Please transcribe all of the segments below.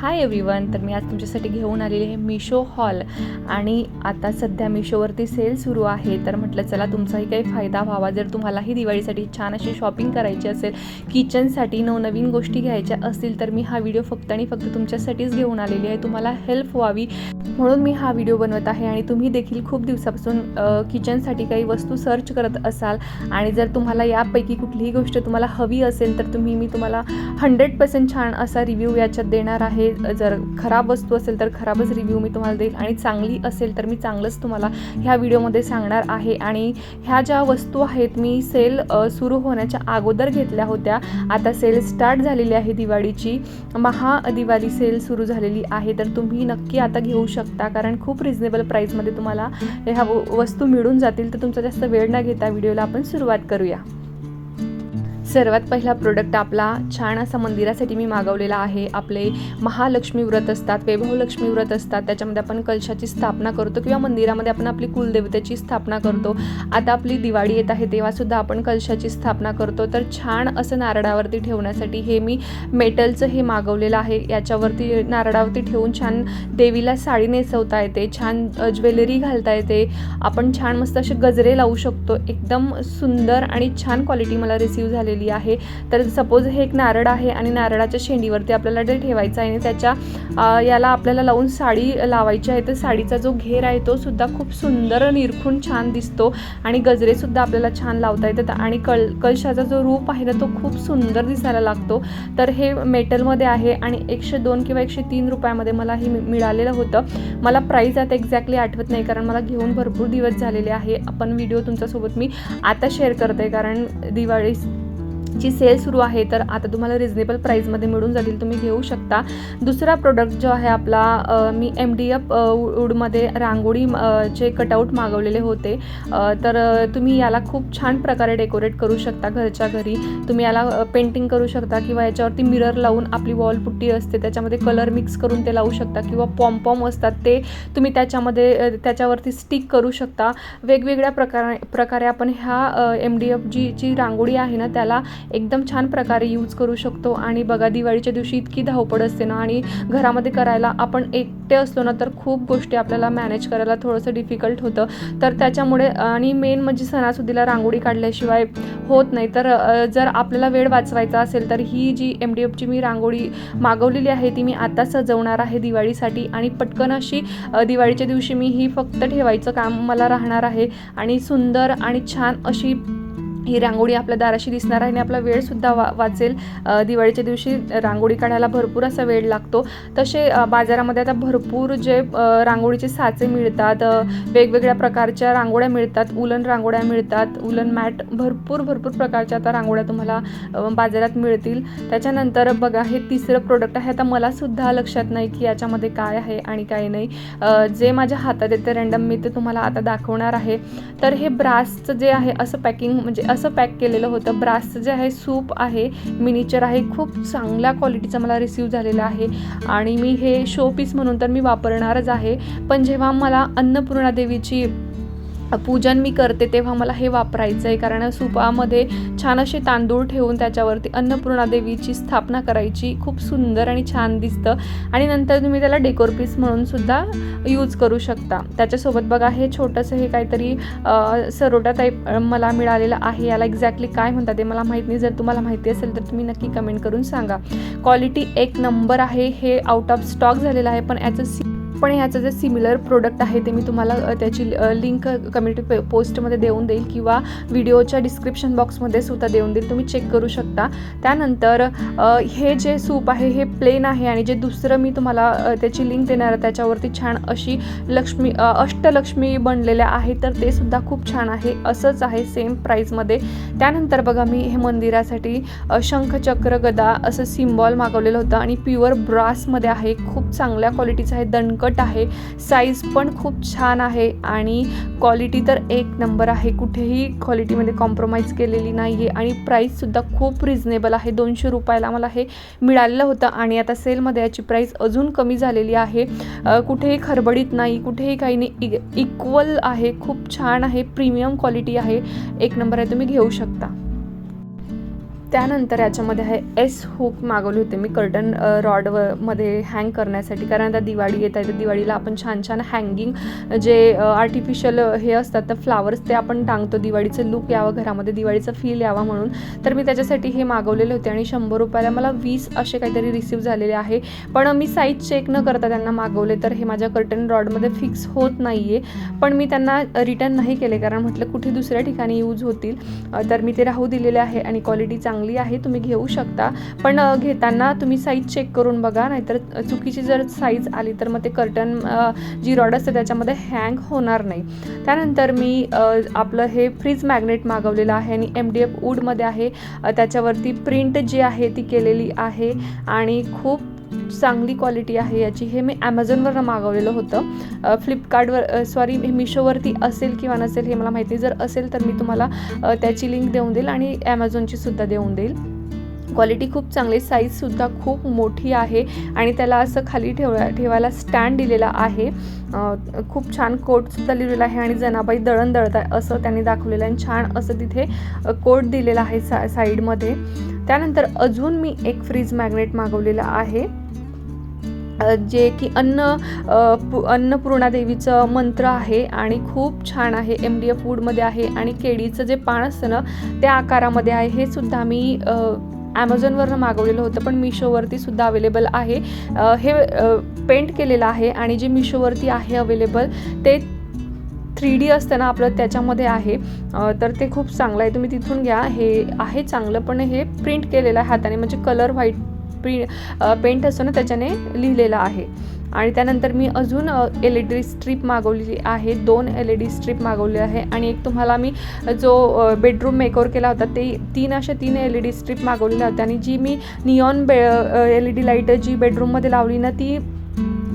Hi everyone तर मी आज तुमच्यासाठी घेऊन आलेली आहे मिशो हॉल आणि आता सध्या मिशोवरती सेल सुरू आहे. तर म्हटलं चला तुमचाही काही फायदा व्हावा. जर तुम्हालाही दिवाळीसाठी छान अशी शॉपिंग करायची असेल किचनसाठी नवनवीन गोष्टी घ्यायच्या असतील तर मी हा व्हिडिओ फक्त आणि फक्त तुमच्यासाठीच घेऊन आलेली आहे. तुम्हाला हेल्प व्हावी म्हणून मी हा व्हिडिओ बनवत आहे. आणि तुम्ही देखील खूप दिवसापासून किचनसाठी काही वस्तू सर्च करत असाल आणि जर तुम्हाला यापैकी कुठलीही गोष्ट तुम्हाला हवी असेल तर तुम्ही मी तुम्हाला हंड्रेड पर्सेंट छान असा रिव्ह्यू याच्यात देणार आहे. जर खराब वस्तू असेल तर खराबच रिव्ह्यू मी तुम्हाला देईल आणि चांगली असेल तर मी चांगलंच तुम्हाला ह्या व्हिडिओमध्ये सांगणार आहे. आणि ह्या ज्या वस्तू आहेत मी सेल सुरू होण्याच्या अगोदर घेतल्या होत्या. आता सेल स्टार्ट झालेली आहे दिवाळीची. महा दिवाळी सेल सुरू झालेली आहे. तर तुम्ही नक्की आता घेऊ शकता कारण खूप रिझनेबल प्राईसमध्ये तुम्हाला ह्या व- वस्तू मिळून जातील. तर तुमचा जास्त वेळ न घेता व्हिडिओला आपण सुरुवात करूया. सर्वात पहिला प्रोडक्ट आपला छान असा मंदिरासाठी मी मागवलेला आहे. आपले महालक्ष्मी व्रत असतात वैभव लक्ष्मी व्रत असतात त्याच्यामध्ये आपण कलशाची स्थापना करतो किंवा मंदिरामध्ये आपण आपली कुलदेवतेची स्थापना करतो. आता आपली दिवाळी येत आहे तेव्हासुद्धा आपण कलशाची स्थापना करतो. तर छान असं नारळावरती ठेवण्यासाठी हे मी मेटलचं हे मागवलेलं आहे. याच्यावरती नारळावरती ठेवून छान देवीला साडी नेसवता येते छान ज्वेलरी घालता येते. आपण छान मस्त असे गजरे लावू शकतो. एकदम सुंदर आणि छान क्वालिटी मला रिसीव झालेली आहे. तर सपोज हे एक नारळ आहे आणि नारळाच्या शेंडीवरती आपल्याला ते ठेवायचं आहे आणि त्याच्या याला आपल्याला लावून साडी लावायची आहे. तर साडीचा जो घेर आहे तो सुद्धा खूप सुंदर निरखून छान दिसतो आणि गजरेसुद्धा आपल्याला छान लावता येतात आणि कल कलशाचा जो रूप आहे ना तो खूप सुंदर दिसायला लागतो. तर हे मेटलमध्ये आहे आणि एकशे दोन किंवा एकशे तीन रुपयामध्ये मला हे मि- मिळालेलं होतं. मला प्राईस आता एक्झॅक्टली आठवत नाही कारण मला घेऊन भरपूर दिवस झालेले आहे. आपण व्हिडिओ तुमच्यासोबत मी आता शेअर करते कारण दिवाळी ची सेल सुरू आहे तर आता तुम्हाला रिजनेबल प्राईजमध्ये मिळून जातील. तुम्ही घेऊ शकता. दुसरा प्रोडक्ट जो आहे आपला मी एम डी एफ वूडमध्ये रांगोळी चे कटआउट मागवलेले होते. तर तुम्ही याला खूप छान प्रकारे डेकोरेट करू शकता घरच्या घरी. तुम्ही याला पेंटिंग करू शकता किंवा याच्यावरती मिरर लावून आपली वॉल पुट्टी असते त्याच्यामध्ये कलर मिक्स करून ते लावू शकता किंवा पॉम्पॉम असतात ते तुम्ही त्याच्यामध्ये त्याच्यावरती स्टिक करू शकता. वेगवेगळ्या प्रकारे प्रकारे आपण ह्या एम डी एफ जी जी रांगोळी आहे ना त्याला एकदम छान प्रकारे यूज करू शकतो. आणि बघा दिवाळीच्या दिवशी इतकी धावपळ असते ना आणि घरामध्ये करायला आपण एकटे असलो ना तर खूप गोष्टी आपल्याला मॅनेज करायला थोडंसं डिफिकल्ट होतं. तर त्याच्यामुळे आणि मेन म्हणजे सणासुदीला रांगोळी काढल्याशिवाय होत नाही. तर जर आपल्याला वेळ वाचवायचा असेल तर ही जी एम डी एफची मी रांगोळी मागवलेली आहे ती मी आता सजवणार आहे दिवाळीसाठी. आणि पटकन अशी दिवाळीच्या दिवशी मी ही फक्त ठेवायचं काम मला राहणार आहे. आणि सुंदर आणि छान अशी ही रांगोळी आपल्या दाराशी दिसणार आहे आणि आपला वेळसुद्धा वा वाचेल. दिवाळीच्या दिवशी रांगोळी काढायला भरपूर असा वेळ लागतो. तसे बाजारामध्ये आता भरपूर जे रांगोळीचे साचे मिळतात. वेगवेगळ्या प्रकारच्या रांगोळ्या मिळतात. उलन रांगोळ्या मिळतात. उलन मॅट भरपूर भरपूर प्रकारच्या आता रांगोळ्या तुम्हाला बाजारात मिळतील. त्याच्यानंतर बघा हे तिसरं प्रोडक्ट आहे. आता मलासुद्धा लक्षात नाही की याच्यामध्ये काय आहे आणि काय नाही. जे माझ्या हातात येते रँडम मी ते तुम्हाला आता दाखवणार आहे. तर हे ब्रासचं जे आहे असं पॅकिंग म्हणजे असं पॅक केलेलं होतं. ब्रासचं जे आहे सूप आहे मिनिचर आहे खूप चांगल्या क्वालिटीचं मला रिसीव झालेलं आहे. आणि मी हे शो पीस म्हणून तर मी वापरणारच आहे. पण जेव्हा मला अन्नपूर्णा देवीची पूजन मी करते तेव्हा मला हे वापरायचं आहे कारण सुपामध्ये छान असे तांदूळ ठेवून त्याच्यावरती अन्नपूर्णा देवीची स्थापना करायची. खूप सुंदर आणि छान दिसतं. आणि नंतर तुम्ही त्याला डेकोर पीस म्हणून सुद्धा यूज करू शकता. त्याच्यासोबत बघा हे छोटंसं हे काहीतरी सरोटा टाईप मला मिळालेलं आहे. याला एक्झॅक्टली काय म्हणतात ते मला माहीत नाही. जर तुम्हाला माहिती असेल तर तुम्ही नक्की कमेंट करून सांगा. क्वालिटी एक नंबर आहे. हे आउट ऑफ स्टॉक झालेलं आहे. पण याचं सी पण याचं जे सिमिलर प्रोडक्ट आहे ते मी तुम्हाला त्याची लिंक कम्युनिटी पे पोस्टमध्ये देऊन देईल किंवा व्हिडिओच्या डिस्क्रिप्शन बॉक्समध्ये सुद्धा देऊन देईल. तुम्ही चेक करू शकता. त्यानंतर हे जे सूप आहे हे प्लेन आहे आणि जे दुसरं मी तुम्हाला त्याची लिंक देणार आहे त्याच्यावरती छान अशी लक्ष्मी अष्टलक्ष्मी बनलेल्या आहेत तर ते सुद्धा खूप छान आहे. असंच आहे सेम प्राईजमध्ये त्यानंतर बघा मी हे मंदिरासाठी शंखचक्र गदा असं सिम्बॉल मागवलेलं होतं आणि प्युअर ब्रासमध्ये आहे. खूप चांगल्या क्वालिटीचं आहे. दणकट आहे. साईज पण खूप छान आहे आणि क्वालिटी तर एक नंबर आहे. कुठेही क्वालिटीमध्ये कॉम्प्रोमाइज केलेली नाही आहे आणि प्राईससुद्धा खूप रिझनेबल आहे. दोनशे रुपयाला मला हे मिळालेलं होतं आणि आता सेलमध्ये याची प्राईस अजून कमी झालेली आहे. कुठेही खरबडीत नाही कुठेही काही नाही. इक्वल आहे खूप छान आहे प्रीमियम क्वालिटी आहे. एक नंबर आहे तुम्ही घेऊ शकता. त्यानंतर याच्यामध्ये आहे एस हुक मागवले होते मी कर्टन रॉडमध्ये हँग करण्यासाठी. कारण आता दिवाळी येत आहे तर दिवाळीला आपण छान छान हँगिंग जे आर्टिफिशियल हे असतात तर फ्लावर्स ते आपण टांगतो. दिवाळीचं लुक यावं घरामध्ये दिवाळीचं फील यावा म्हणून. तर मी त्याच्यासाठी हे मागवलेले होते आणि शंभर रुपयाला मला वीस असे काहीतरी रिसिव्ह झालेले आहे. पण मी साईज चेक न करता त्यांना मागवले तर हे माझ्या कर्टन रॉडमध्ये फिक्स होत नाही आहे पण मी त्यांना रिटर्न नाही केले कारण म्हटलं कुठे दुसऱ्या ठिकाणी यूज होतील. तर मी ते राहू दिलेले आहे आणि क्वालिटी चांगली चांगली आहे तुम्ही घेऊ शकता. पण घेताना तुम्ही साईज चेक करून बघा नाहीतर चुकीची जर साईज आली तर मग ते कर्टन जी रॉड असते त्याच्यामध्ये हँग होणार नाही. त्यानंतर मी आपलं हे फ्रीज मॅग्नेट मागवलेलं आहे आणि एम डी एफ वूडमध्ये आहे. त्याच्यावरती प्रिंट जी आहे ती केलेली आहे. आणि खूप चांगली क्वालिटी आहे याची हे मी ॲमेझॉनवरनं मागवलेलं होतं. फ्लिपकार्टवर सॉरी मिशोवरती असेल किंवा नसेल हे मला माहिती जर असेल तर मी तुम्हाला त्याची लिंक देऊन देईल आणि ॲमेझॉनची सुद्धा देऊन देईल. क्वालिटी खूप चांगली साईजसुद्धा खूप मोठी आहे आणि त्याला असं खाली ठेवा ठेवायला स्टँड दिलेला आहे. खूप छान कोटसुद्धा लिहिलेला आहे आणि जनाबाई दळण दळत असं त्यांनी दाखवलेलं आहे. आणि छान असं तिथे कोट दिलेला आहे सा साईडमध्ये त्यानंतर अजून मी एक फ्रीज मॅग्नेट मागवलेला आहे. जे की अन्न पु अन्नपूर्णा देवीचं मंत्र आहे आणि खूप छान आहे. एम डी एफ फूडमध्ये आहे आणि केळीचं जे पान असतं ना त्या आकारामध्ये आहे. हे सुद्धा मी ॲमेझॉनवरनं मागवलेलं होतं पण मिशोवरती सुद्धा अवेलेबल आहे. हे पेंट केलेलं आहे आणि जे मिशोवरती आहे अवेलेबल ते थ्री डी असतं ना आपलं त्याच्यामध्ये आहे. तर ते खूप चांगलं आहे. तुम्ही तिथून घ्या. हे आहे चांगलं पण हे प्रिंट केलेलं आहे हाताने. म्हणजे कलर व्हाईट प्रि पेंट असतो ना त्याच्याने लिहिलेलं आहे. आणि त्यानंतर मी अजून एल ई डी स्ट्रीप मागवलेली आहे. दोन एल ई डी स्ट्रीप मागवली आहे. आणि एक तुम्हाला मी जो बेडरूम मेकओवर केला होता ते तीन अशा तीन एल ई डी स्ट्रीप मागवलेल्या होत्या. आणि जी मी नियॉन बे एल ई डी लाइट जी बेडरूममध्ये लावली ना ती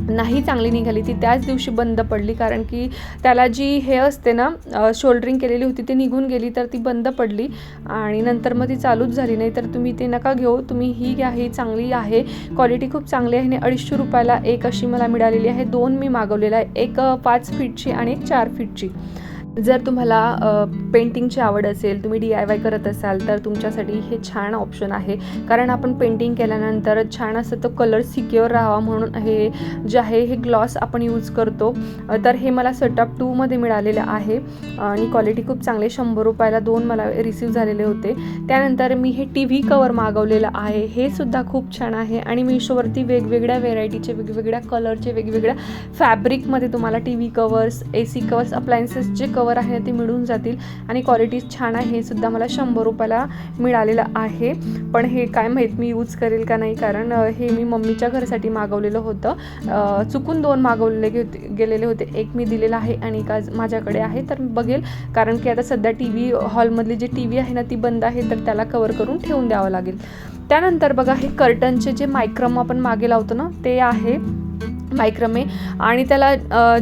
नाही चांगली निघाली ती त्याच दिवशी बंद पडली. कारण की त्याला जी हे असते ना शोल्डरिंग केलेली होती ती निघून गेली तर ती बंद पडली. आणि नंतर मग ती चालूच झाली नाही तर तुम्ही ते नका घेऊ. तुम्ही ही घ्या ही चांगली आहे. क्वालिटी खूप चांगली आहे आणि अडीचशे रुपयाला एक अशी मला मिळालेली आहे. दोन मी मागवलेला आहे. एक पाच फीटची आणि एक चार फीटची जर तुम्हाला पेंटिंगची आवड असेल तुम्ही डी आय वाय करत असाल तर तुमच्यासाठी हे छान ऑप्शन आहे. कारण आपण पेंटिंग केल्यानंतर छान असं तो कलर सिक्युअर राहावा म्हणून हे जे आहे हे ग्लॉस आपण यूज करतो. तर हे मला सेटअप टूमध्ये मिळालेलं आहे. आणि क्वालिटी खूप चांगली आहे. शंभर रुपयाला दोन मला रिसीव झालेले होते. त्यानंतर मी हे टी व्ही कवर मागवलेलं आहे. हे सुद्धा खूप छान आहे. आणि मिशोवरती वेगवेगळ्या व्हेरायटीचे वेगवेगळ्या कलरचे वेगवेगळ्या फॅब्रिकमध्ये तुम्हाला T V covers A C covers अप्लायन्सेसचे cover cover आहे ते मिळून जातील. आणि क्वालिटी छान आहे हे सुद्धा मला शंभर रुपयाला मिळालेलं आहे. पण हे काय माहीत मी यूज करेल का नाही कारण हे मी मम्मीच्या घरासाठी मागवलेलं होतं. चुकून दोन मागवलेले गे- गेलेले होते. एक मी दिलेला आहे आणि एक आज माझ्याकडे आहे तर मी बघेल. कारण की आता सध्या टी व्ही हॉलमधली जी टी व्ही आहे ना ती बंद आहे तर त्याला कवर करून ठेवून द्यावं लागेल. त्यानंतर बघा हे कर्टनचे जे मायक्रम आपण मागे लावतो ना ते आहे. मायक्रमे. आणि त्याला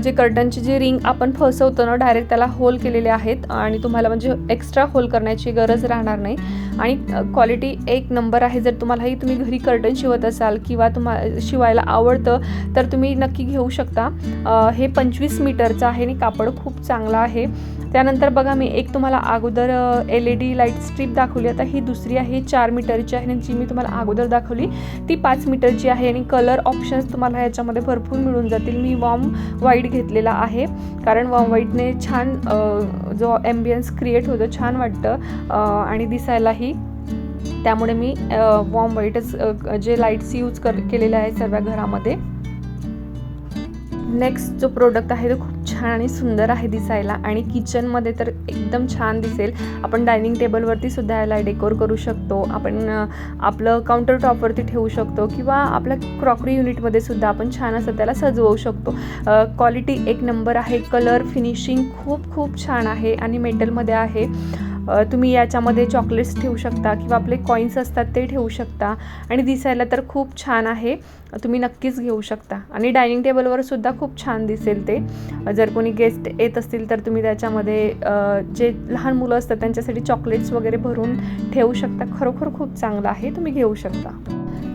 जे कर्टनची जी रिंग आपण फसवतो ना डायरेक्ट त्याला होल केलेले आहेत. आणि तुम्हाला म्हणजे एक्स्ट्रा होल करण्याची गरज राहणार नाही. आणि क्वालिटी एक नंबर आहे. जर तुम्हालाही तुम्ही घरी कर्टन शिवत असाल किंवा तुम्हा शिवायला आवडतं तर तुम्ही नक्की घेऊ शकता. हे पंचवीस मीटरचं आहे आणि कापड खूप चांगलं आहे. त्यानंतर बघा मी एक तुम्हाला अगोदर L E D light strip दाखवली. आता ही दुसरी आहे चार मीटरची आहे आणि जी मी तुम्हाला अगोदर दाखवली ती पाच मीटरची आहे आणि कलर ऑप्शन्स तुम्हाला याच्यामध्ये भरपूर मिळून जातील. मी वॉर्म व्हाईट घेतलेला आहे कारण वॉर्म व्हाईटने छान जो ॲम्बियन्स क्रिएट होतो छान वाटतं आणि दिसायलाही. त्यामुळे मी वॉर्म व्हाईटच जे लाईट्स यूज कर केलेले आहे सर्व घरामध्ये. नेक्स्ट जो प्रोडक्ट आहे तो खूप छान आणि सुंदर आहे दिसायला आणि किचनमध्ये तर एकदम छान दिसेल. आपण डायनिंग टेबलवरती सुद्धा याला डेकोर करू शकतो. आपण आपलं काउंटर टॉपवरती ठेवू शकतो किंवा आपल्या क्रॉकरी युनिटमध्ये सुद्धा आपण छान असं त्याला सजवू शकतो. क्वालिटी एक नंबर आहे. कलर फिनिशिंग खूप खूप छान आहे आणि मेटलमध्ये आहे. तुम्ही याच्यामध्ये चॉकलेट्स ठेवू शकता किंवा आपले कॉईन्स असतात ते ठेवू शकता. आणि दिसायला तर खूप छान आहे. तुम्ही नक्कीच घेऊ शकता. आणि डायनिंग टेबलवर सुद्धा खूप छान दिसेल ते. जर कोणी गेस्ट येत असतील तर तुम्ही त्याच्यामध्ये जे लहान मुलं असतात त्यांच्यासाठी चॉकलेट्स वगैरे भरून ठेवू शकता. खरोखर खूप चांगलं आहे. तुम्ही घेऊ शकता.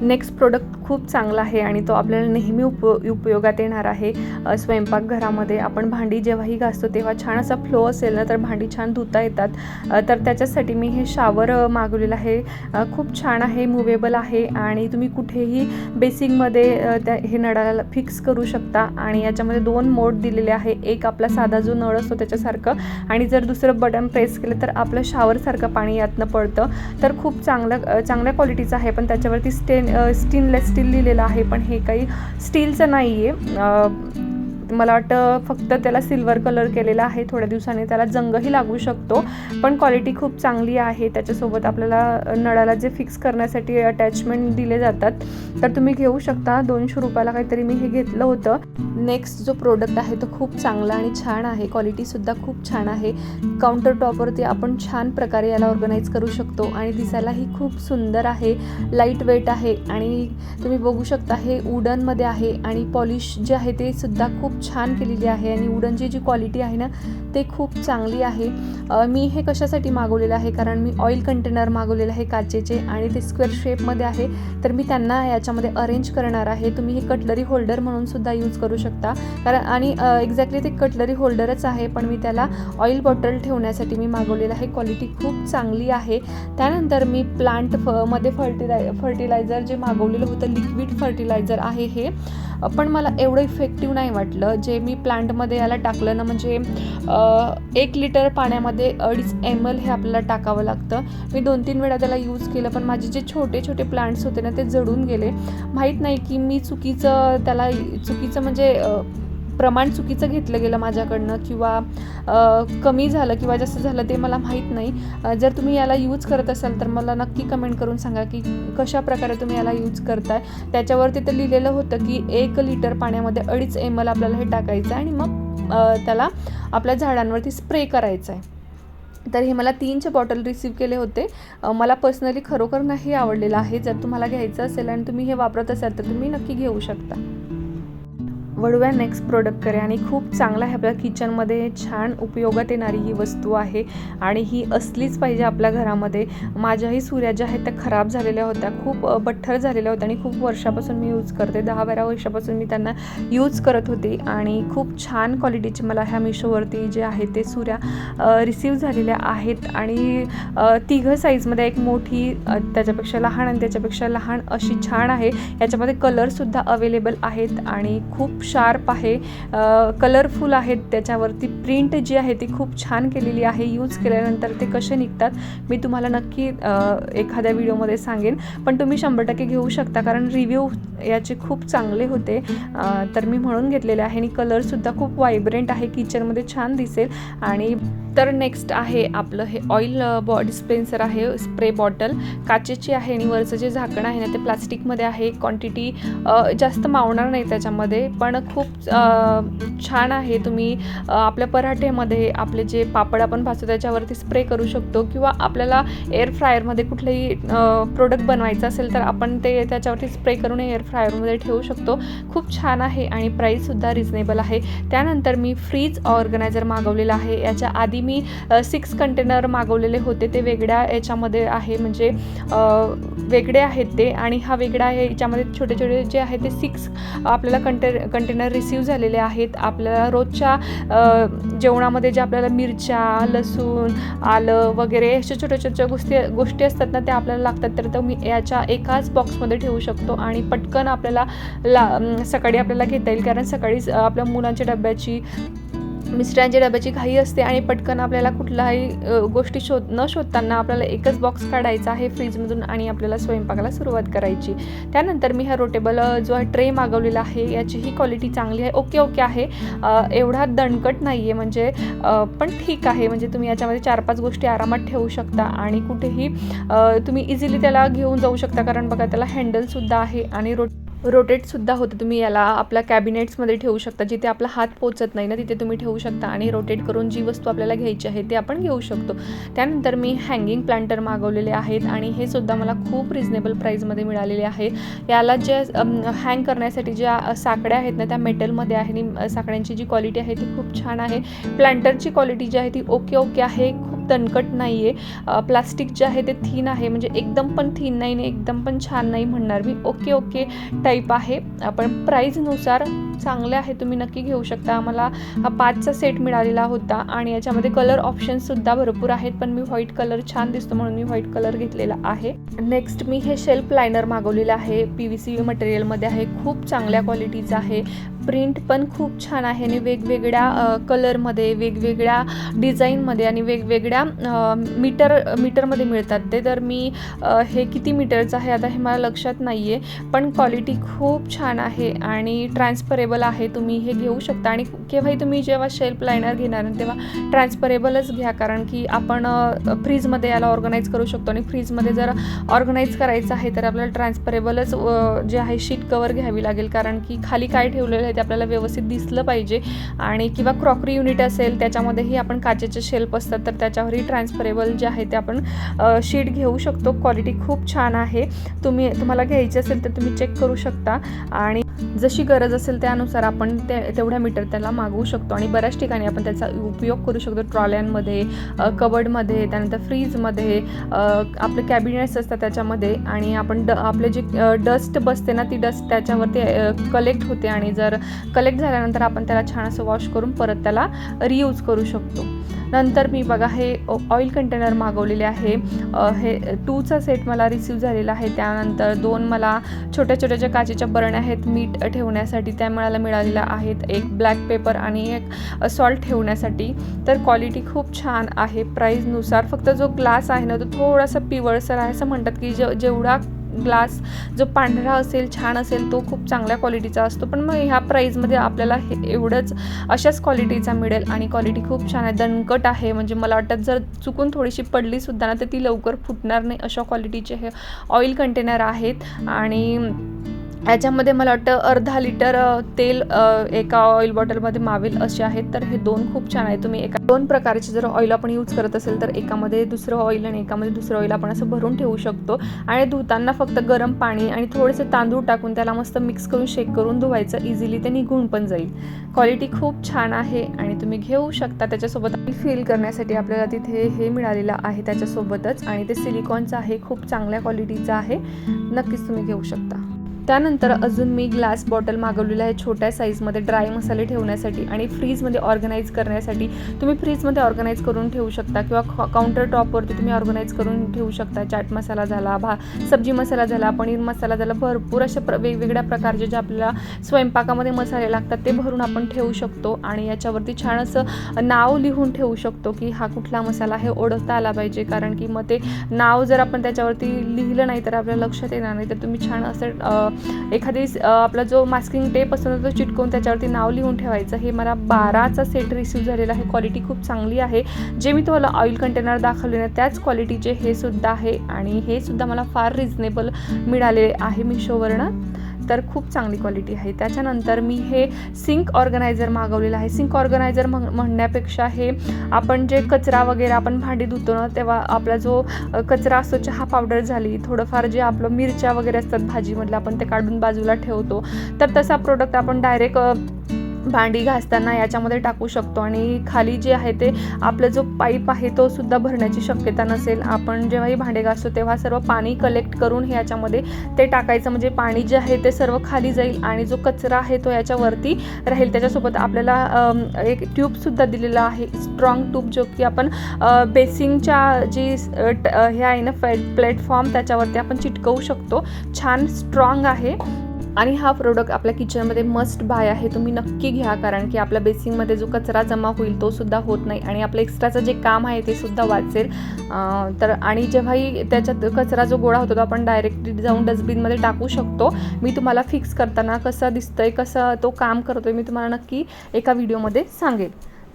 नेक्स्ट प्रोडक्ट खूप चांगला आहे आणि तो आपल्याला नेहमी उप उपयोगात येणार आहे. स्वयंपाकघरामध्ये आपण भांडी जेव्हाही घासतो तेव्हा छान असा फ्लो असेल ना तर भांडी छान धुता येतात. तर त्याच्यासाठी मी हे शावर मागवलेलं आहे. खूप छान आहे मुवेबल आहे आणि तुम्ही कुठेही बेसिंगमध्ये त्या हे नळाला फिक्स करू शकता आणि याच्यामध्ये दोन मोड दिलेले आहे. एक आपला साधा जो नळ असतो त्याच्यासारखं आणि जर दुसरं बटन प्रेस केलं तर आपलं शावरसारखं पाणी यातनं पडतं. तर खूप चांगलं चांगल्या क्वालिटीचं आहे पण त्याच्यावरती स्टेन स्टेनलेस स्टील लिहिलेलं आहे पण हे काही स्टीलचं नाही आहे मला वाटतं फक्त त्याला सिल्वर कलर केलेला आहे थोड्या दिवसांनी त्याला जंगही लागू शकतो. पण क्वालिटी खूप चांगली आहे त्याच्यासोबत आपल्याला नळाला जे फिक्स करण्यासाठी अटॅचमेंट दिले जातात तर तुम्ही घेऊ शकता. दोनशे रुपयाला काहीतरी मी हे घेतलं होतं. नेक्स्ट जो प्रोडक्ट आहे तो खूप चांगला आणि छान आहे. क्वालिटीसुद्धा खूप छान आहे. काउंटर टॉपवरती आपण छान प्रकारे याला ऑर्गनाईज करू शकतो आणि दिसायलाही खूप सुंदर आहे लाइट वेट आहे. आणि तुम्ही बघू शकता हे वुडनमध्ये आहे आणि पॉलिश जे आहे ते सुद्धा खूप छान केलेली आहे आणि वुडनची जी क्वालिटी आहे ना ते खूप चांगली आहे. मी हे कशासाठी मागवलेलं आहे? कारण मी ऑइल कंटेनर मागवलेलं आहे काचेचे आणि ते स्क्वेअर शेपमध्ये आहे. तर मी त्यांना याच्यामध्ये अरेंज करणार आहे. तुम्ही हे कटलरी होल्डर म्हणून सुद्धा यूज करू शकता. कारण आणि एक्झॅक्टली ते कटलरी होल्डरच आहे पण मी त्याला ऑइल बॉटल ठेवण्यासाठी मी मागवलेलं आहे. क्वालिटी खूप चांगली आहे. त्यानंतर मी प्लांट फ मध्ये फर्टिलाय फर्टिलायझर जे मागवलेलं होतं लिक्विड फर्टिलायझर आहे हे. पण मला एवढं इफेक्टिव्ह नाही वाटलं. जे मी प्लांटमध्ये याला टाकलं ना म्हणजे एक लिटर पाण्यामध्ये अडीच एम एल हे आपल्याला टाकावं लागतं. मी दोन तीन वेळा त्याला यूज केलं पण माझे जे छोटे छोटे प्लांट्स होते ना ते जडून गेले. माहीत नाही की मी चुकीचं त्याला चुकीचं म्हणजे प्रमाण चुकीचं घेतलं गेलं माझ्याकडनं किंवा कमी झालं किंवा जास्त झालं ते मला माहीत नाही. जर तुम्ही याला यूज करत असाल तर मला नक्की कमेंट करून सांगा की कशा प्रकारे तुम्ही याला यूज करताय. त्याच्यावर तिथं लिहिलेलं होतं की एक लिटर पाण्यामध्ये अडीच एम एल आपल्याला हे टाकायचं आहे आणि मग त्याला आपल्या झाडांवरती स्प्रे करायचं आहे. तर हे मला तीनचे बॉटल रिसीव केले होते. मला पर्सनली खरोखर नाही आवडलेलं आहे. जर तुम्हाला घ्यायचं असेल आणि तुम्ही हे वापरत असाल तर तुम्ही नक्की घेऊ शकता. वडव्या नेक्स्ट प्रोडक्टकडे आणि खूप चांगला आहे आपल्या किचनमध्ये छान उपयोगात येणारी ही वस्तू आहे. आणि ही असलीच पाहिजे आपल्या घरामध्ये. माझ्याही सूर्या ज्या आहेत त्या खराब झालेल्या होत्या. खूप बठ्ठर झालेल्या होत्या. आणि खूप वर्षापासून मी यूज करते. दहा बारा वर्षापासून मी त्यांना यूज करत होते. आणि खूप छान क्वालिटीचे मला ह्या मिशोवरती जे आहे ते सूर्या रिसीव्ह झालेल्या आहेत. आणि तिघं साईजमध्ये एक मोठी त्याच्यापेक्षा लहान आणि त्याच्यापेक्षा लहान अशी छान आहे. याच्यामध्ये कलरसुद्धा अवेलेबल आहेत. आणि खूप शार्प आहे. कलरफुल आहेत त्याच्यावरती. प्रिंट जी आहे ती खूप छान केलेली आहे. यूज केल्यानंतर ते कसे निघतात मी तुम्हाला नक्की एखाद्या व्हिडिओमध्ये सांगेन. पण तुम्ही शंभर टक्के घेऊ शकता कारण रिव्ह्यू याचे खूप चांगले होते. तर मी म्हणून घेतलेले आहे आणि कलरसुद्धा खूप वायब्रंट आहे. किचनमध्ये छान दिसेल आणि तर नेक्स्ट आहे आपलं हे ऑइल बॉडी स्पेन्सर आहे स्प्रे बॉटल काचेची आहे आणि वरचं जे झाकण आहे ना ते प्लास्टिकमध्ये आहे. क्वांटिटी जास्त मावणार नाही त्याच्यामध्ये पण खूप छान आहे तुम्ही आपल्या पराठ्यामध्ये आपले जे पापड आपण भाजतो त्याच्यावरती स्प्रे करू शकतो किंवा आपल्याला एअर फ्रायरमध्ये कुठलंही प्रोडक्ट बनवायचं असेल तर आपण ते त्याच्यावरती स्प्रे करून एअर फ्रायरमध्ये ठेवू शकतो. खूप छान आहे आणि प्राईससुद्धा रिजनेबल आहे. त्यानंतर मी फ्रीज ऑर्गनायझर मागवलेला आहे. याच्या आधी मी सिक्स कंटेनर मागवलेले होते ते वेगळ्या याच्यामध्ये आहे म्हणजे वेगळे आहेत ते आणि हा वेगळा आहे याच्यामध्ये छोटे छोटे जे आहे ते सिक्स आपल्याला कंटे कंटेनर रिसीव झालेले आहेत. आपल्याला रोजच्या जेवणामध्ये जे आपल्याला मिरच्या लसूण आलं वगैरे अशा छोट्या छोट्या गोष्टी गोष्टी असतात ना त्या आपल्याला लागतात. तर तो मी याच्या एकाच बॉक्समध्ये ठेवू शकतो आणि पटकन आपल्याला ला सकाळी आपल्याला घेता येईल. कारण सकाळीच आपल्या मुलांच्या डब्याची मिस्टरांच्या डब्याची घाई असते आणि पटकन आपल्याला कुठलाही गोष्टी शोध न शोधताना आपल्याला एकच बॉक्स काढायचा आहे फ्रीजमधून आणि आपल्याला स्वयंपाकाला सुरुवात करायची. त्यानंतर मी हा रोटेबल जो जो ट्रे मागवलेला आहे याचीही क्वालिटी चांगली आहे. ओके ओके आहे. एवढा दणकट नाही आहे म्हणजे पण ठीक आहे. म्हणजे तुम्ही याच्यामध्ये चार पाच गोष्टी आरामात ठेवू शकता आणि कुठेही तुम्ही इझिली त्याला घेऊन जाऊ शकता. कारण बघा त्याला हँडलसुद्धा आहे आणि रोट रोटेटसुद्धा होतं. तुम्ही याला आपल्या कॅबिनेट्समध्ये ठेवू शकता. जिथे आपला हात पोचत नाही ना तिथे तुम्ही ठेवू शकता आणि रोटेट करून जी वस्तू आपल्याला घ्यायची आहे ते आपण घेऊ शकतो. त्यानंतर मी हँगिंग प्लांटर मागवलेले आहेत आणि हे सुद्धा मला खूप रिजनेबल प्राईजमध्ये मिळालेले आहे. याला ज्या हँग करण्यासाठी ज्या साकड्या आहेत ना त्या मेटलमध्ये आहे आणि साकड्यांची जी क्वालिटी आहे ती खूप छान आहे. प्लांटरची क्वालिटी जी आहे ती ओके ओके आहे. खूप खूप दणकट नाही आहे प्लास्टिक जे आहे ते थीन आहे. म्हणजे एकदम पण थीन नाही एकदम पण छान नाही म्हणणार मी. ओके ओके टाईप आहे. पण प्राईजनुसार चांगले आहे तुम्ही नक्की घेऊ शकता. आम्हाला हा पाचचा सेट मिळालेला होता आणि याच्यामध्ये कलर ऑप्शन्ससुद्धा भरपूर आहेत पण मी व्हाईट कलर छान दिसतो म्हणून मी व्हाईट कलर घेतलेला आहे. नेक्स्ट मी हे शेल्फ लायनर मागवलेलं आहे. पी व्ही सी मटेरियलमध्ये आहे खूप चांगल्या क्वालिटीचं आहे. प्रिंट पण खूप छान आहे आणि वेगवेगळ्या कलरमध्ये वेगवेगळ्या डिझाईनमध्ये आणि वेगवेगळ्या मीटर मीटरमध्ये मिळतात ते. तर मी हे किती मीटरचं आहे आता हे मला लक्षात नाही आहे पण क्वालिटी खूप छान आहे आणि ट्रान्सफरेबल आहे तुम्ही हे घेऊ शकता. आणि केव्हाही तुम्ही जेव्हा शेल्फ लायनर घेणार तेव्हा ट्रान्सफरेबलच घ्या कारण की आपण फ्रीजमध्ये याला ऑर्गनाईज करू शकतो. आणि फ्रीजमध्ये जर ऑर्गनाईज करायचं आहे तर आपल्याला ट्रान्सफरेबलच जे आहे शीट कवर घ्यावी लागेल. कारण की खाली काय ठेवलेलं आहे ते आपल्याला व्यवस्थित दिसलं पाहिजे. आणि किंवा क्रॉकरी युनिट असेल त्याच्यामध्येही आपण काचेचे शेल्फ असतात तर त्याच्यावरही ट्रान्सफरेबल जे आहे ते आपण शीट घेऊ शकतो. क्वालिटी खूप छान आहे. तुम्ही तुम्हाला घ्यायची असेल तर तुम्ही चेक करू शकता. आणि जशी गरज असेल त्या त्यानुसार आपण ते तेवढ्या मीटर त्याला मागवू शकतो. आणि बऱ्याच ठिकाणी आपण त्याचा उपयोग करू शकतो. ट्रॉल्यांमध्ये कबडमध्ये त्यानंतर फ्रीजमध्ये आपले कॅबिनेट्स असतात त्याच्यामध्ये. आणि आपण ड आपले जे डस्ट बसते ना ती डस्ट त्याच्यावरती कलेक्ट होते. आणि जर कलेक्ट झाल्यानंतर आपण त्याला छान असं वॉश करून परत त्याला रियूज करू शकतो. नंतर मी बघा हे ऑइल कंटेनर मागवलेले आहे. हे टूचा सेट मला रिसीव झालेला आहे. त्यानंतर दोन मला छोट्या छोट्या ज्या काचेच्या बरण्या आहेत मीठ ठेवण्यासाठी त्या मला मिळालेल्या आहेत. एक ब्लॅक पेपर आणि एक सॉल्ट ठेवण्यासाठी. तर क्वालिटी खूप छान आहे. प्राईजनुसार फक्त जो ग्लास आहे ना तो थोडासा पिवळसर आहे. असं म्हणतात की जे जेवढा ग्लास जो पांढरा असेल छान असेल तो खूप चांगल्या क्वालिटीचा असतो. पण मग ह्या प्राईजमध्ये आपल्याला हे एवढंच अशाच क्वालिटीचा मिळेल आणि क्वालिटी खूप छान आहे. दणकट आहे. म्हणजे मला वाटतं जर चुकून थोडीशी पडली सुद्धा ना तर ती लवकर फुटणार नाही अशा क्वालिटीचे हे ऑइल कंटेनर आहेत. आणि याच्यामध्ये मला वाटतं अर्धा लिटर तेल एका ऑइल बॉटलमध्ये मावेल असे आहेत. तर हे दोन खूप छान आहे तुम्ही एका दोन प्रकारचे जर ऑइल आपण यूज करत असेल तर एकामध्ये दुसरं ऑइल आणि एकामध्ये दुसरं ऑइल आपण असं भरून ठेवू शकतो. आणि धुताना फक्त गरम पाणी आणि थोडेसे तांदूळ टाकून त्याला मस्त मिक्स करून शेक करून धुवायचं. इझिली ते निघून पण जाईल. क्वालिटी खूप छान आहे आणि तुम्ही घेऊ शकता. त्याच्यासोबत फील करण्यासाठी आपल्याला तिथे हे मिळालेलं आहे त्याच्यासोबतच. आणि ते सिलिकॉनचं आहे. खूप चांगल्या क्वालिटीचं आहे. नक्कीच तुम्ही घेऊ शकता. त्यानंतर अजून मी ग्लास बॉटल मागवलेलं आहे छोट्या साईजमध्ये ड्राय मसाले ठेवण्यासाठी आणि फ्रीजमध्ये ऑर्गनाईज करण्यासाठी. तुम्ही फ्रीजमध्ये ऑर्गनाईज करून ठेवू शकता किंवा काउंटर टॉपवरती तुम्ही ऑर्गनाईज करून ठेवू शकता. चाट मसाला झाला भा सब्जी मसाला झाला पनीर मसाला झाला भरपूर अशा प्र वेगवेगळ्या प्रकारचे जे आपल्याला स्वयंपाकामध्ये मसाले लागतात ते भरून आपण ठेवू शकतो आणि याच्यावरती छान असं नाव लिहून ठेवू शकतो की हा कुठला मसाला हे ओळखता आला पाहिजे. कारण की मग ते नाव जर आपण त्याच्यावरती लिहिलं नाही तर आपल्या लक्षात येणार नाही. तर तुम्ही छान असं एखादी आपला जो मास्किंग टेप असतो ना तो चिटकवून त्याच्यावरती नाव लिहून ठेवायचं. हे मला बाराचा सेट रिसीव झालेला आहे. क्वालिटी खूप चांगली आहे. जे मी तुम्हाला ऑइल कंटेनर दाखवले ना त्याच क्वालिटीचे हे सुद्धा आहे. आणि हे सुद्धा मला फार रिजनेबल मिळाले आहे मिशोवरनं. तर खूप चांगली क्वालिटी आहे. त्याच्यानंतर मी हे सिंक ऑर्गनायझर मागवलेलं आहे. सिंक ऑर्गनायझर म्हणण्यापेक्षा हे आपण जे कचरा वगैरे आपण भांडी धुतो ना तेव्हा आपला जो कचरा असतो चहा पावडर झाली थोडंफार जे आपलं मिरच्या वगैरे असतात भाजीमधलं आपण ते काढून बाजूला ठेवतो. तर तसा प्रोडक्ट आपण डायरेक्ट भांडी घासताना याच्यामध्ये टाकू शकतो आणि खाली जे आहे ते आपला जो पाईप आहे तो सुद्धा भरण्याची शक्यता नसेल. आपण जेव्हाही भांडे घासतो तेव्हा सर्व पाणी कलेक्ट करून हे याच्यामध्ये ते टाकायचं. म्हणजे पाणी जे आहे ते सर्व खाली जाईल आणि जो कचरा आहे तो याच्यावरती राहील. त्याच्यासोबत आपल्याला एक ट्यूबसुद्धा दिलेला आहे. स्ट्रॉंग ट्यूब जो की आपण बेसिंगच्या जी ट- हे आहे ना प्लॅटफॉर्म त्याच्यावरती आपण चिटकवू शकतो. छान स्ट्रॉंग आहे. आणि हा प्रोडक्ट आपल्या किचनमध्ये मस्ट बाय आहे तुम्ही नक्की घ्या. कारण की आपल्या बेसिंगमध्ये जो कचरा जमा होईल तो सुद्धा होत नाही. आणि आपलं एक्स्ट्राचं जे काम आहे ते सुद्धा वाचेल. तर आणि जेव्हाही त्याच्यात कचरा जो गोळा होतो तो आपण डायरेक्टली जाऊन डस्टबिनमध्ये टाकू शकतो. मी तुम्हाला फिक्स करताना कसं दिसतंय कसं तो काम करतोय मी तुम्हाला नक्की एका व्हिडिओमध्ये सांगेल.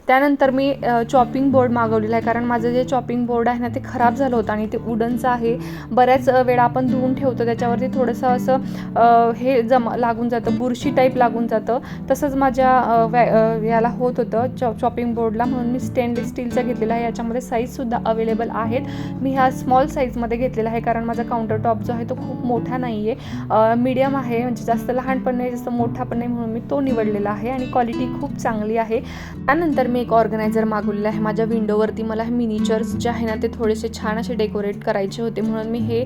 त्यानंतर मी चॉपिंग बोर्ड मागवलेला आहे. कारण माझं जे चॉपिंग बोर्ड आहे ना ते खराब झालं होतं आणि ते वुडनचं आहे. बऱ्याच वेळा आपण धुवून ठेवतो. त्याच्यावरती थोडंसं असं हे जमा लागून जातं. बुरशी टाईप लागून जातं. तसंच माझ्या वॅ याला होत होतं चॉ चॉपिंग बोर्डला म्हणून मी स्टेनलेस स्टीलचा घेतलेला आहे. याच्यामध्ये साईजसुद्धा अवेलेबल आहेत. मी ह्या स्मॉल साईजमध्ये घेतलेला आहे. कारण माझा काउंटर टॉप जो आहे तो खूप मोठा नाही आहे मीडियम आहे. म्हणजे जास्त लहान पण नाही जास्त मोठा पण नाही म्हणून मी तो निवडलेला आहे. आणि क्वालिटी खूप चांगली आहे. त्यानंतर मी एक ऑर्गनायझर मागवलेलं आहे. माझ्या विंडोवरती मला हे मिनिचर्स जे आहे ना ते थोडेसे छान असे डेकोरेट करायचे होते. म्हणून मी हे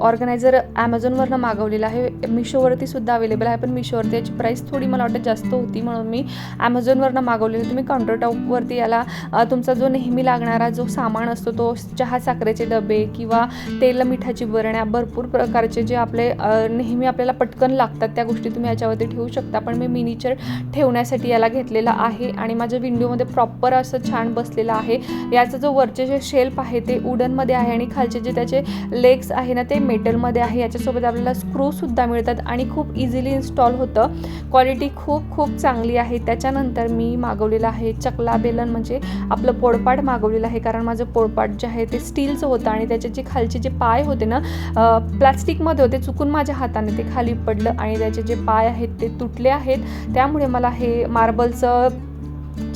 ऑर्गनायझर ॲमेझॉनवरनं मागवलेलं आहे. मिशोवरती सुद्धा अवेलेबल आहे. पण मिशोवरती याची प्राईस थोडी मला वाटतं जास्त होती. म्हणून मी ॲमेझॉनवरनं मागवलेली तुम्ही काउंटर टॉपवरती याला तुमचा जो नेहमी लागणारा जो सामान असतो तो चहा साखरेचे डबे किंवा तेल मिठाची बरण्या भरपूर प्रकारचे जे आपले नेहमी आपल्याला पटकन लागतात त्या गोष्टी तुम्ही याच्यावरती ठेवू शकता. पण मी मिनिचर ठेवण्यासाठी याला घेतलेला आहे. आणि माझ्या विंडोमध्ये प्रॉपर असं छान बसलेलं आहे. याचं जो वरचे जे शेल्फ आहे ते वुडनमध्ये आहे आणि खालचे जे त्याचे लेग्स आहे ना ते मेटलमध्ये आहे. याच्यासोबत आपल्याला स्क्रूसुद्धा मिळतात आणि खूप इझिली इन्स्टॉल होतं. क्वालिटी खूप खूप चांगली आहे. त्याच्यानंतर मी मागवलेलं आहे चकला बेलन म्हणजे आपलं पोळपाट मागवलेलं आहे. कारण माझं पोळपाट जे आहे ते स्टीलचं होतं आणि त्याचे जे खालचे जे पाय होते ना प्लास्टिकमध्ये होते चुकून माझ्या हाताने ते खाली पडलं आणि त्याचे जे पाय आहेत ते तुटले आहेत. त्यामुळे मला हे मार्बलचं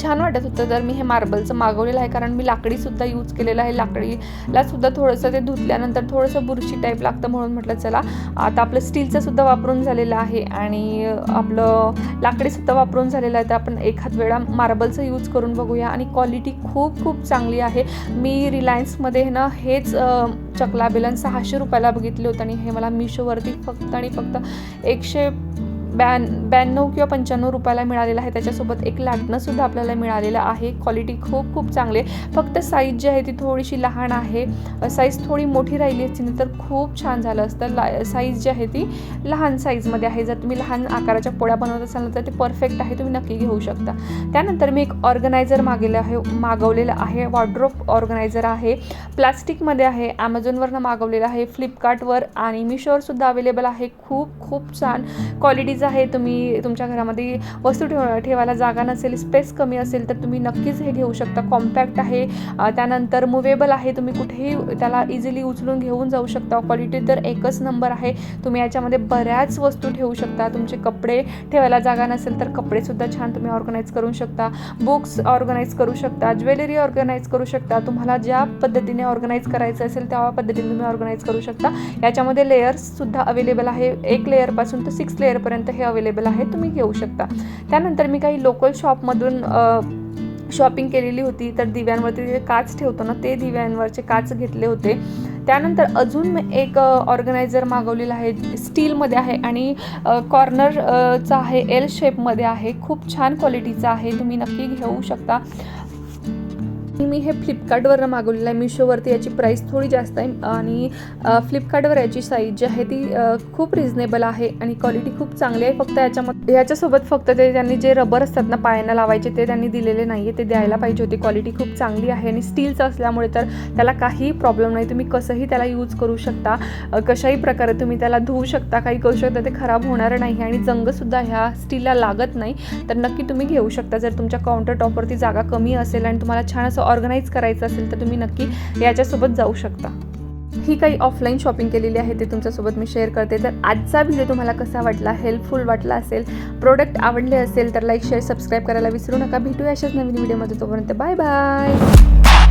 छान वाटत होतं. तर मी हे मार्बलचं मागवलेलं आहे कारण मी लाकडीसुद्धा यूज केलेलं आहे. लाकडीला सुद्धा थोडंसं ते धुतल्यानंतर थोडंसं बुरशी टाईप लागतं म्हणून म्हटलं चला आता आपलं स्टीलचं सुद्धा वापरून झालेलं आहे आणि आपलं लाकडीसुद्धा वापरून झालेलं आहे. तर आपण एखाद वेळा मार्बलचं यूज करून बघूया. आणि क्वालिटी खूप खूप चांगली आहे. मी रिलायन्समध्ये ना हेच चकला बेलन सहाशे रुपयाला बघितले होते आणि हे मला मिशोवरती फक्त आणि फक्त एकशे ब्या ब्याण्णव किंवा पंच्याण्णव रुपयाला मिळालेला आहे. त्याच्यासोबत एक लाटणंसुद्धा आपल्याला मिळालेलं आहे. क्वालिटी खूप खूप चांगली आहे. फक्त साईज जी आहे ती थोडीशी लहान आहे. साईज थोडी मोठी राहिली असती तर खूप छान झालं असतं. ला साईज जी आहे ती लहान साईजमध्ये आहे. जर तुम्ही लहान आकाराच्या पोळ्या बनवत असाल तर ते परफेक्ट आहे. तुम्ही नक्की घेऊ शकता. त्यानंतर मी एक ऑर्गनायझर मागेलं आहे मागवलेलं आहे. वॉर्ड्रोप ऑर्गनायझर आहे. प्लास्टिकमध्ये आहे. ॲमेझॉनवरनं मागवलेलं आहे. फ्लिपकार्टवर आणि मिशोवरसुद्धा अवेलेबल आहे. खूप खूप छान. क्वालिटीज आहे तुम्ही तुमच्या घरामध्ये वस्तू ठेव ठेवायला जागा नसेल स्पेस कमी असेल तर तुम्ही नक्कीच हे घेऊ शकता. कॉम्पॅक्ट आहे त्यानंतर मुवेबल आहे तुम्ही कुठेही त्याला इझिली उचलून घेऊन जाऊ शकता. क्वालिटी तर एकच नंबर आहे. तुम्ही याच्यामध्ये बऱ्याच वस्तू ठेवू शकता. तुमचे कपडे ठेवायला जागा नसेल तर कपडेसुद्धा छान तुम्ही ऑर्गनाईज करू शकता. बुक्स ऑर्गनाईज करू शकता. ज्वेलरी ऑर्गनाईज करू शकता. तुम्हाला ज्या पद्धतीने ऑर्गनाईज करायचं असेल त्या पद्धतीने तुम्ही ऑर्गनाईज करू शकता. याच्यामध्ये लेयर्ससुद्धा अवेलेबल आहे. एक लेयरपासून तर सिक्स लेयरपर्यंत हे अवेलेबल आहे तुम्ही घेऊ शकता. त्यानंतर मी काही लोकल शॉपमधून शॉपिंग केलेली होती तर दिव्यांवरती जे काच ठेवतो ना ते दिव्यांवरचे काच घेतले होते. त्यानंतर अजून मी एक ऑर्गनायझर मागवलेला आहे स्टीलमध्ये आहे आणि कॉर्नरचा आहे एल शेपमध्ये आहे. खूप छान क्वालिटीचा आहे तुम्ही नक्की घेऊ शकता. मी हे फ्लिपकार्टवरनं मागवलेलं आहे. मिशोवरती याची प्राईस थोडी जास्त आहे. आणि फ्लिपकार्टवर याची साईज जी आहे ती खूप रिझनेबल आहे आणि क्वालिटी खूप चांगली आहे. फक्त याच्यामध्ये याच्यासोबत फक्त ते त्यांनी जे रबर असतात ना पायांना लावायचे ते त्यांनी दिलेले नाही आहे ते द्यायला पाहिजे होते. क्वालिटी खूप चांगली आहे आणि स्टीलचं असल्यामुळे तर त्याला काहीही प्रॉब्लेम नाही. तुम्ही कसंही त्याला यूज करू शकता. कशाही प्रकारे तुम्ही त्याला धुवू शकता काही करू शकता ते खराब होणार नाही आणि जंगसुद्धा ह्या स्टीलला लागत नाही. तर नक्की तुम्ही घेऊ शकता. जर तुमच्या काउंटर टॉपवरती जागा कमी असेल आणि तुम्हाला छान असं ऑर्गनाईज करायचं असेल तर तुम्ही नक्की याच्यासोबत जाऊ शकता. ही काही ऑफलाईन शॉपिंग केलेली आहे ते तुमच्यासोबत मी शेअर करते. तर आजचा व्हिडिओ तुम्हाला कसा वाटला हेल्पफुल वाटला असेल प्रोडक्ट आवडले असेल तर लाईक शेअर सबस्क्राईब करायला विसरू नका. भेटूया अशाच नवीन व्हिडिओमध्ये तोपर्यंत बाय बाय